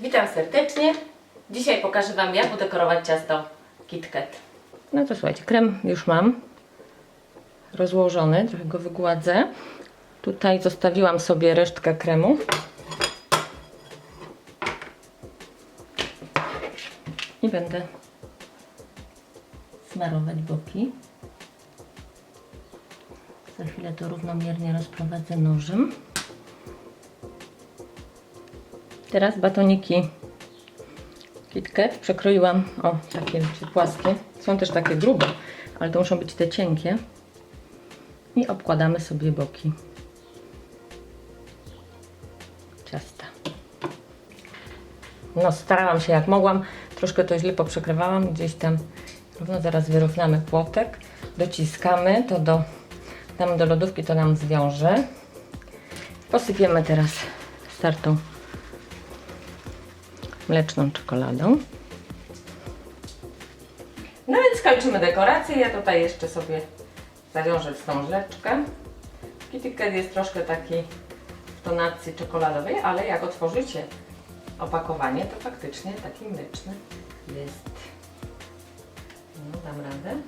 Witam serdecznie. Dzisiaj pokażę Wam, jak udekorować ciasto KitKat. No to słuchajcie, krem już mam rozłożony, trochę go wygładzę. Tutaj zostawiłam sobie resztkę kremu. I będę smarować boki. Za chwilę to równomiernie rozprowadzę nożem. Teraz batoniki KitKat przekroiłam, o takie płaskie. Są też takie grube, ale to muszą być te cienkie. I obkładamy sobie boki ciasta. No starałam się jak mogłam, troszkę to źle poprzekrywałam, gdzieś tam równo zaraz wyrównamy płotek, dociskamy to do, tam do lodówki to nam zwiąże. Posypiemy teraz startą mleczną czekoladą. No więc kończymy dekorację. Ja tutaj jeszcze sobie zawiążę wstążeczkę. KitKat jest troszkę taki w tonacji czekoladowej, ale jak otworzycie opakowanie, to faktycznie taki mleczny jest. No, dam radę.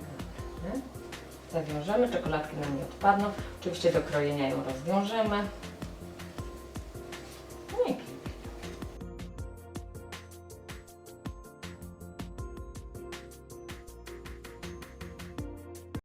Zawiążemy, czekoladki nam nie odpadną. Oczywiście do krojenia ją rozwiążemy.